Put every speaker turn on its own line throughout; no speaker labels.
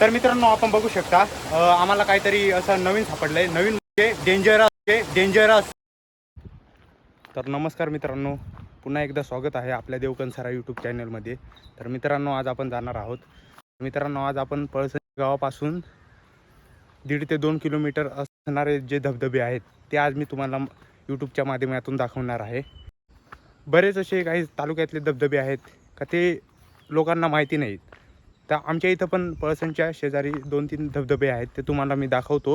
तर मित्रांनो आपण बघू शकता आम्हाला काहीतरी असं नवीन सापडलंय. नवीन म्हणजे डेंजरस म्हणजे डेंजरस तर नमस्कार मित्रांनो पुन्हा एकदा स्वागत आहे आपल्या देवकनसरा यूट्यूब चॅनलमध्ये तर मित्रांनो आज आपण जाणार आहोत. मित्रांनो आज आपण पळसणी गावापासून दीड ते दोन किलोमीटर असणारे जे धबधबे आहेत ते आज मी तुम्हाला यूट्यूबच्या माध्यमातून दाखवणार आहे. बरेच असे काही तालुक्यातले धबधबे आहेत का ते लोकांना माहिती नाहीत. तर आमच्या इथं पण पळसणच्या शेजारी दोन तीन धबधबे आहेत ते तुम्हाला मी दाखवतो.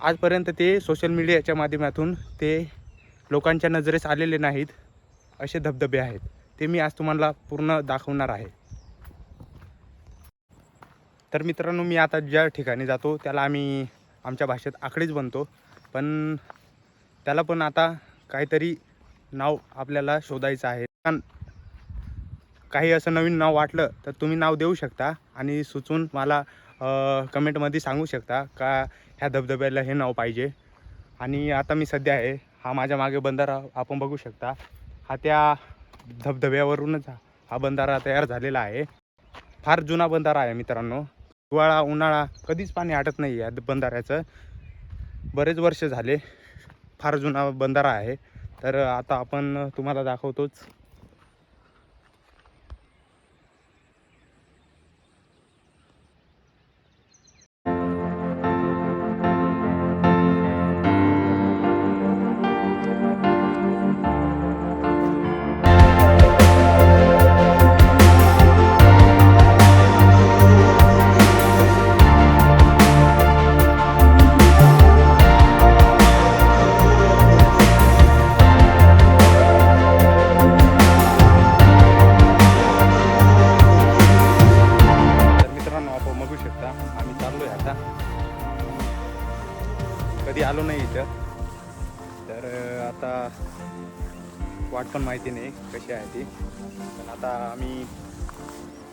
आजपर्यंत ते सोशल मीडियाच्या माध्यमातून ते लोकांच्या नजरेस आलेले नाहीत असे धबधबे आहेत. ते मी आज तुम्हाला पूर्ण दाखवणार आहे. तर मित्रांनो मी आता ज्या ठिकाणी जातो त्याला आम्ही आमच्या भाषेत आकडेच बनतो. पण त्याला पण आता काहीतरी नाव आपल्याला शोधायचं आहे. काही असं नवीन नाव वाटलं तर तुम्ही नाव देऊ शकता आणि सुचवून मला कमेंटमध्ये सांगू शकता का ह्या धबधब्याला हे नाव पाहिजे. आणि आता मी सध्या आहे हा माझ्या मागे बंधारा आपण बघू शकता. हा त्या धबधब्यावरूनच हा बंधारा तयार झालेला आहे. फार जुना बंधारा आहे मित्रांनो. हिवाळा उन्हाळा कधीच पाणी आटत नाही या बंधाऱ्याचं. बरेच वर्ष झाले फार जुना बंधारा आहे. तर आता आपण तुम्हाला दाखवतोच शकता चाललो आहे आता. कधी आलो नाही इथं. तर आता वाट पण माहिती नाही कशी आहे ती. पण आता आम्ही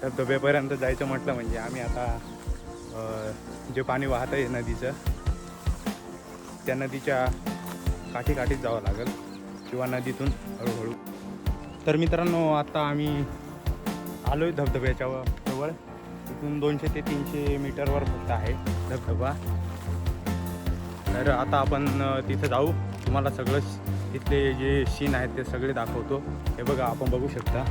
धबधब्यापर्यंत जायचं म्हटलं म्हणजे आम्ही आता जे पाणी वाहत आहे नदीचं त्या नदीच्या काठी काठीत जावं लागेल. किंवा नदीतून हळूहळू. तर मित्रांनो आता आम्ही आलो आहे धबधब्याच्या जवळ. इथून दोनशे ते तीनशे मीटरवर फक्त आहे धबधबा. तर आता आपण तिथं जाऊ. तुम्हाला सगळं तिथले जे सीन आहेत ते सगळे दाखवतो. हे बघा आपण बघू शकता.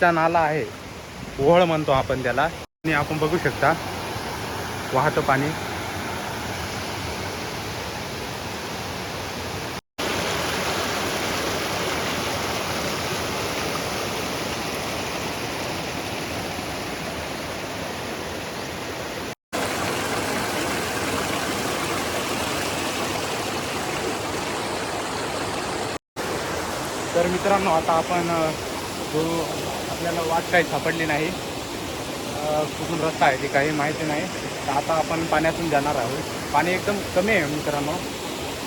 नदीचा नाला आहे. ओहळ म्हणतो आपण त्याला. आणि आपण बघू शकता वाहतं पाणी. तर मित्रांनो आता आपण जो आपल्याला वाट काही सापडली नाही. कुठून रस्ता आहे ते काही माहिती नाही. तर आता आपण पाण्यातून जाणार आहोत. पाणी एकदम कमी आहे मित्रांनो.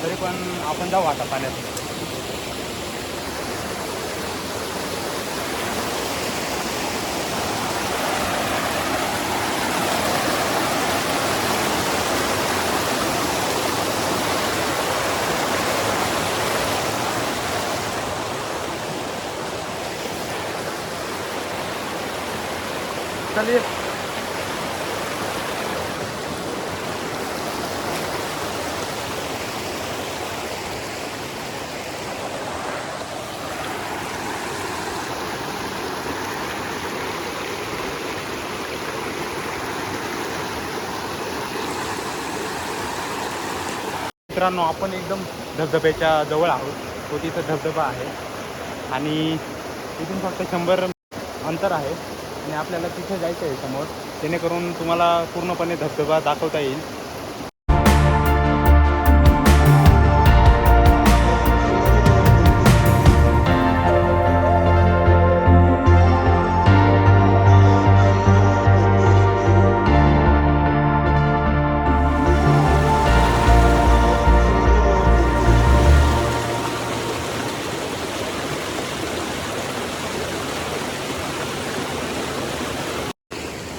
तरी पण आपण जाऊ आता पाण्यातून. चलिए मित्रांनो आपण एकदम धबधब्याच्या जवळ आहोत. तो तिथं धबधबा आहे. आणि तिथून फक्त शंभर अंतर आहे. आणि आपल्याला तिथे जायचं आहे समोर. जेणेकरून तुम्हाला पूर्णपणे धबधबा दाखवता येईल.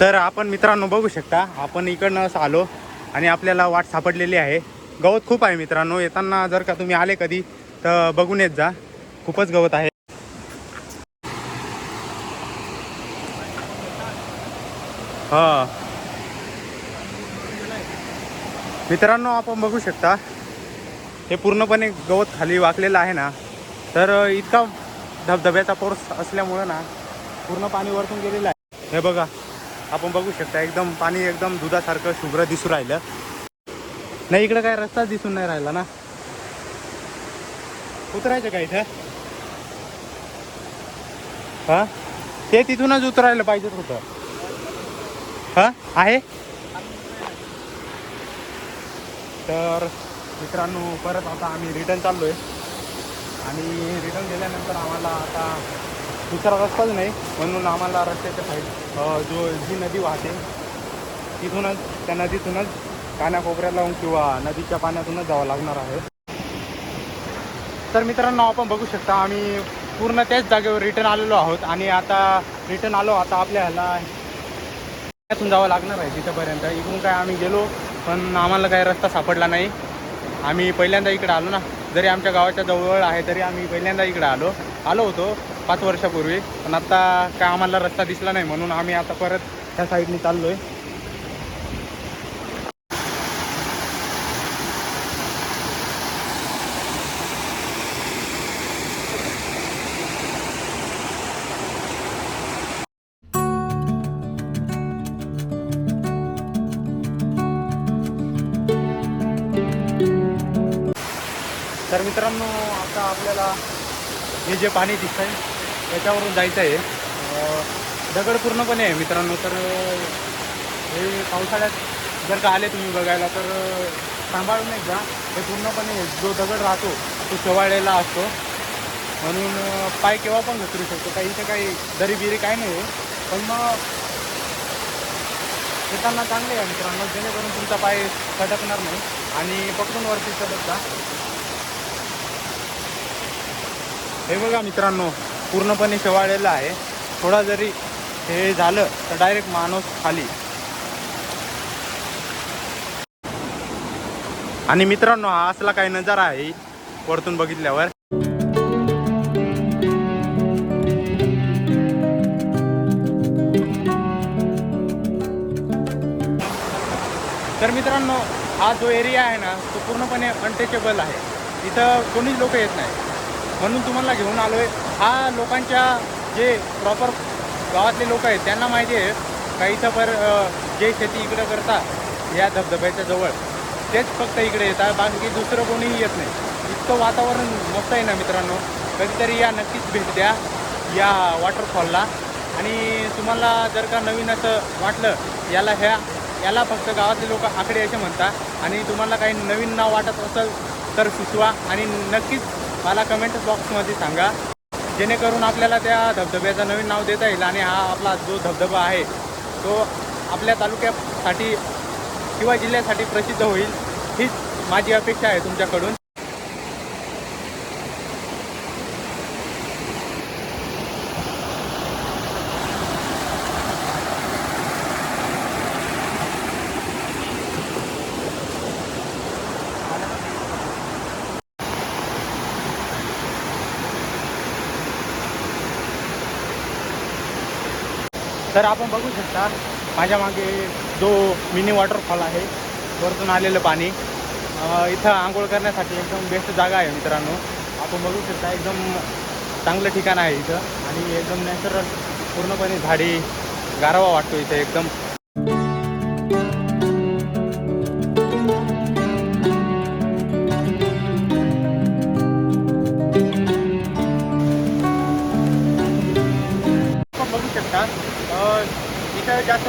तर आपण मित्रांनो बघू शकता आपण इकडनं असं आलो आणि आपल्याला वाट सापडलेली आहे. गवत खूप आहे मित्रांनो येताना जर का तुम्ही आले कधी तर बघून येत जा. खूपच गवत आहे. हा. मित्रांनो आपण बघू शकता हे पूर्णपणे गवत खाली वाकलेलं आहे ना. तर इतका धबधब्याचा पोर्स असल्यामुळं ना पूर्ण पाणी वरतून गेलेलं आहे. हे बघा. आपण बघू शकता एकदम पाणी एकदम दुधासारखं शुभ्र दिसू राहिलं. नाही इकडं काय रस्ताच दिसून नाही राहिला ना? उतरायचं का इथं? हा? ते तिथूनच उतरायला पाहिजेत होतं. हा? आहे? तर मित्रांनो परत आता आम्ही रिटर्न चाललोय. आणि रिटर्न गेल्यानंतर आम्हाला आता दुसरा रस्ताच नाही म्हणून आम्हाला रस्त्याच्या साईड जो जी नदी वाहते तिथूनच त्या नदीतूनच कानाकोपऱ्याला लावून किंवा नदीच्या पाण्यातूनच जावं लागणार आहे. तर मित्रांनो आपण बघू शकता आम्ही पूर्ण त्याच जागेवर रिटर्न आलेलो आहोत आणि आता रिटर्न आलो आता आपल्या ह्याला जावं लागणार आहे तिथंपर्यंत. इकडून काय आम्ही गेलो पण आम्हाला काही रस्ता सापडला नाही. आम्ही पहिल्यांदा इकडे आलो ना. जरी आमच्या गावाच्या जवळ आहे तरी आम्ही पहिल्यांदा इकडे आलो. आलो होतो पाच वर्षापूर्वी पण आता काय आम्हाला रस्ता दिसला नाही म्हणून आम्ही आता परत त्या साईडने चाललो आहे तर मित्रांनो आता आपल्याला हे जे पाणी दिसत आहे त्याच्यावरून जायचं आहे दगड पूर्णपणे आहे मित्रांनो तर हे पावसाळ्यात जर का आले तुम्ही बघायला तर सांभाळून एक जा हे पूर्णपणे जो दगड राहतो तो शेवाळलेला असतो. म्हणून पाय केव्हा पण घसरू शकतो. काही इथे काही दरी बिरी काही नाही आहे. पण मग येताना चांगले आहे मित्रांनो. जेणेकरून तुमचा पाय सटकणार नाही. आणि पकडून वरती चढत जा हे बघा मित्रांनो पूर्णपणे शेवाळलेलं आहे. थोडा जरी हे झालं तर डायरेक्ट माणूस खाली. आणि मित्रांनो हा असला काही नजारा आहे वरतून बघितल्यावर. तर मित्रांनो हा जो एरिया आहे ना तो पूर्णपणे अनटचेबल आहे. इथं कोणीच लोक येत नाही. म्हणून तुम्हाला घेऊन आलो आहे हा लोकांच्या जे प्रॉपर गावातले लोक आहेत त्यांना माहिती आहे का इथं पर जे शेती इकडं करतात या धबधब्याच्या जवळ तेच फक्त इकडे येतात बाकी दुसरं कोणीही येत नाही. इतकं वातावरण मस्त आहे ना मित्रांनो. कधीतरी या नक्कीच भेट द्या या वॉटरफॉलला आणि तुम्हाला जर का नवीन असं वाटलं याला ह्या याला फक्त गावातले लोक आकडे असे म्हणतात. आणि तुम्हाला काही नवीन नाव वाटत असेल तर सुचवा. आणि नक्कीच मला कमेंट बॉक्समध्ये सांगा. जेणेकरून आपल्याला त्या धबधब्याचं नवीन नाव देता येईल आणि हा आपला जो धबधबा आहे तो आपल्या तालुक्यासाठी किंवा जिल्ह्यासाठी प्रसिद्ध होईल हीच माझी अपेक्षा आहे तुमच्याकडून. तर आपण बघू शकता माझ्या मागे जो मिनी वॉटरफॉल आहे वरतून आलेलं पाणी इथं आंघोळ करण्यासाठी एकदम बेस्ट जागा आहे मित्रांनो. आपण बघू शकता एकदम चांगलं ठिकाण आहे इथं. आणि एकदम नॅचरल पूर्णपणे झाडी गारवा वाटतो इथं एकदम.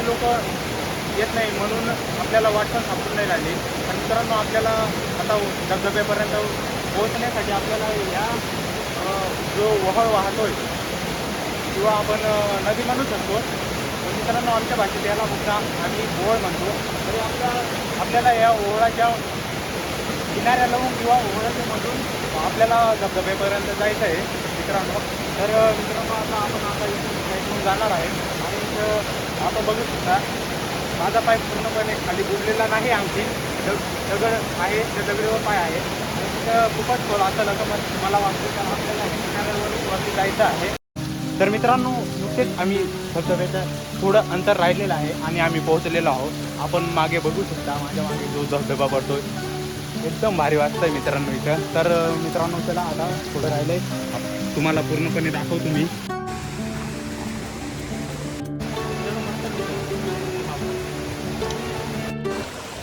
लोक येत नाही म्हणून आपल्याला वाटण सापडून नाही राहिली. आणि मित्रांनो आपल्याला आता धबधब्यापर्यंत पोहोचण्यासाठी आपल्याला या जो वहळ वाहतोय किंवा आपण नदी म्हणू शकतो. मित्रांनो आमच्या भाषेत याला मुद्दा आम्ही ओळ म्हणतो. तरी आपल्या आपल्याला या ओहळाच्या किनाऱ्या लावून किंवा ओळखीमधून आपल्याला धबधब्यापर्यंत जायचं आहे मित्रांनो. तर मित्रांनो आता आपण आता इथून जाणार आहे. आणि आपण बघू शकता माझा पाय पूर्णपणे खाली बुडलेला नाही आणखी. दग दगड आहे त्या दगडीवर पाय आहे. तिथं खूपच खोल असं तर मला वाटतं कारण आपल्याला किनाऱ्यावरून वरती जायचं आहे. तर मित्रांनो नुकतेच आम्ही धबधब्याचं थोडं अंतर राहिलेलं आहे आणि आम्ही पोहोचलेलो आहोत. आपण मागे बघू शकता माझ्या मागे जो धबधबा पडतोय. एकदम भारी वाटतंय मित्रांनो इथं. तर मित्रांनो चला आता थोडं राहिलंय. तुम्हाला पूर्णपणे दाखवतो मी.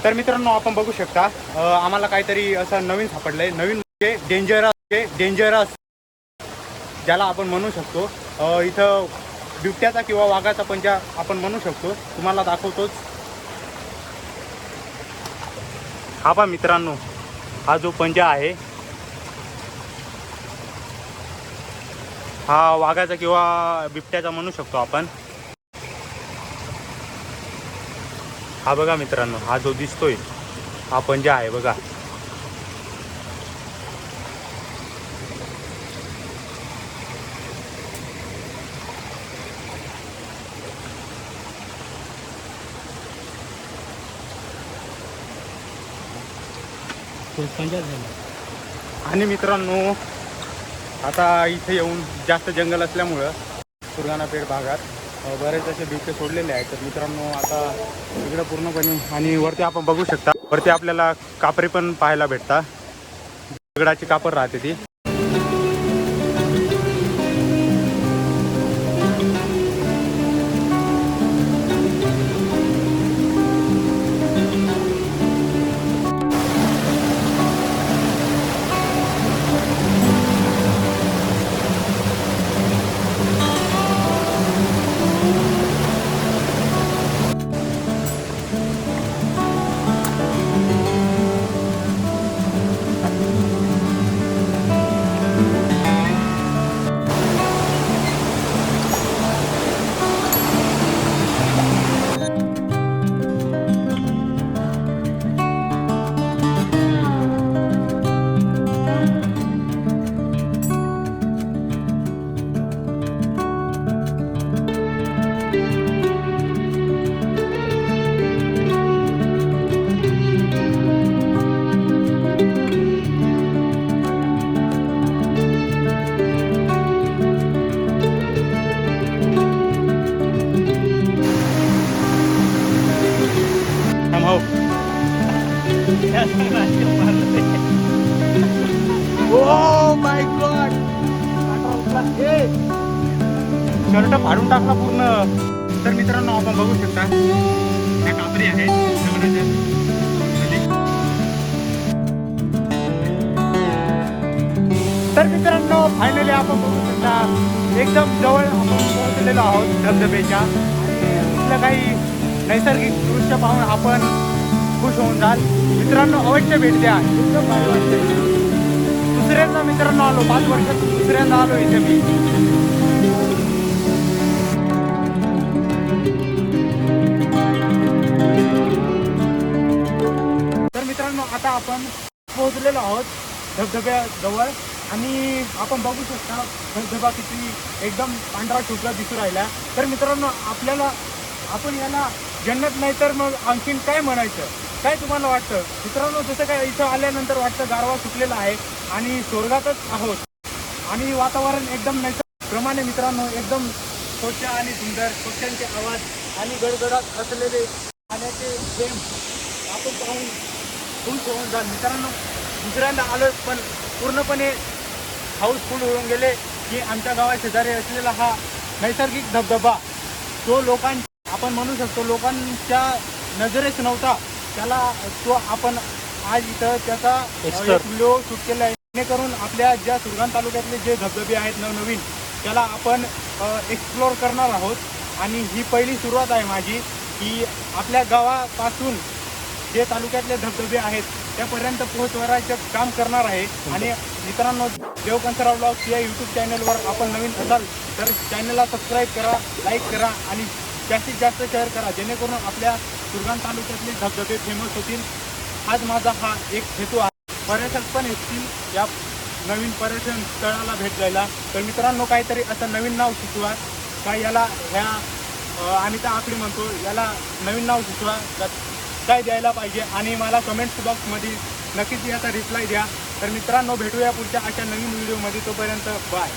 तर मित्रांनो आपण बघू शकता आम्हाला काहीतरी असं नवीन सापडलंय. नवीन म्हणजे डेंजरस डेंजरस ज्याला आपण म्हणू शकतो इथं बिबट्याचा किंवा वाघाचा पंजा आपण म्हणू शकतो तुम्हाला दाखवतोच. हा पा मित्रांनो हा जो पंजा आहे हा वाघाचा किंवा बिबट्याचा म्हणू शकतो आपण. हा बघा मित्रांनो हा जो दिसतोय हा पंजा आहे बघा. आणि मित्रांनो आता इथे येऊन जास्त जंगल असल्यामुळं सुरगाणा पेठ भागात बरेच असे बिबटे सोडलेले आहेत. तर मित्रांनो आता इकडं पूर्णपणे आणि वरती आपण बघू शकता. वरती आपल्याला कापरे पण पाहायला भेटतात. दगडाची कापर राहते ती. Oh माय गॉड शर्ट फाडून टाकला पूर्ण. तर मित्रांनो आपण बघू शकता. त्या कापरी आहे. तर मित्रांनो फायनली आपण बघू शकता एकदम जवळ आपण पोहोचलेलो आहोत धबधबेच्या आणि काही नैसर्गिक दृश्य पाहून आपण खुश होऊन जाल. मित्रांनो अवश्य भेट द्या. एकदम भारी वाटतंय. दुसऱ्यांदा मित्रांनो आलो. पाच वर्षात दुसऱ्यांदा आलो इथे मी. तर मित्रांनो आता आपण पोहोचलेलो आहोत धबधब्याजवळ आणि आपण बघू शकता धबधबा किती एकदम पांढरा शुभ्र दिसू राहिला. तर मित्रांनो आपल्याला आपण याला जन्नत नाही तर मग आणखीन काय म्हणायचं? काय तुम्हाला वाटतं? मित्रांनो जसं काय इथं आल्यानंतर वाटतं गारवा सुटलेला आहे आणि स्वर्गातच आहोत. आणि वातावरण एकदम नैसर्गिकप्रमाणे मित्रांनो एकदम स्वच्छ आणि सुंदर. पक्ष्यांचे आवाज आणि गडगडात असलेले पाण्याचे प्रेम आपण पाहून खूप होऊन जाल मित्रांनो दुसऱ्यांदा आलं पण पूर्णपणे हाऊसफुल होऊन गेले की आमच्या गावा शेजारी असलेला हा नैसर्गिक धबधबा तो लोकां आपण म्हणू शकतो लोकांच्या नजरेस नव्हता. त्याला तो आपण आज इथं त्याचा. व्हिडिओ शूट केला आहे. जेणेकरून आपल्या ज्या सुरगाण तालुक्यातले जे धबधबे आहेत नवनवीन त्याला आपण एक्सप्लोअर करणार आहोत. आणि ही पहिली सुरुवात आहे माझी की आपल्या गावापासून जे तालुक्यातले धबधबे आहेत त्यापर्यंत पोहोचवण्याचं काम करणार आहे. आणि मित्रांनो देवकंसराव ब्लॉग या यूट्यूब चॅनलवर आपण नवीन असाल तर चॅनलला सबस्क्राईब करा लाईक करा आणि जास्तीत जास्त शेअर करा जेणेकरून आपल्या सुरगाण तालुक्यातले धबधबे फेमस होतील. आज माझा हा एक हेतू आहे. पर्यटक पण येतील या नवीन पर्यटन स्थळाला भेट द्यायला. तर मित्रांनो काहीतरी असं नवीन नाव सुचवा. का याला ह्या आम्ही तर आकडे म्हणतो याला नवीन नाव सुचवा. काय द्यायला पाहिजे? आणि मला कमेंट्स बॉक्समध्ये नक्कीच याचा रिप्लाय द्या. तर मित्रांनो भेटूया पुढच्या अशा नवीन व्हिडिओमध्ये तोपर्यंत बाय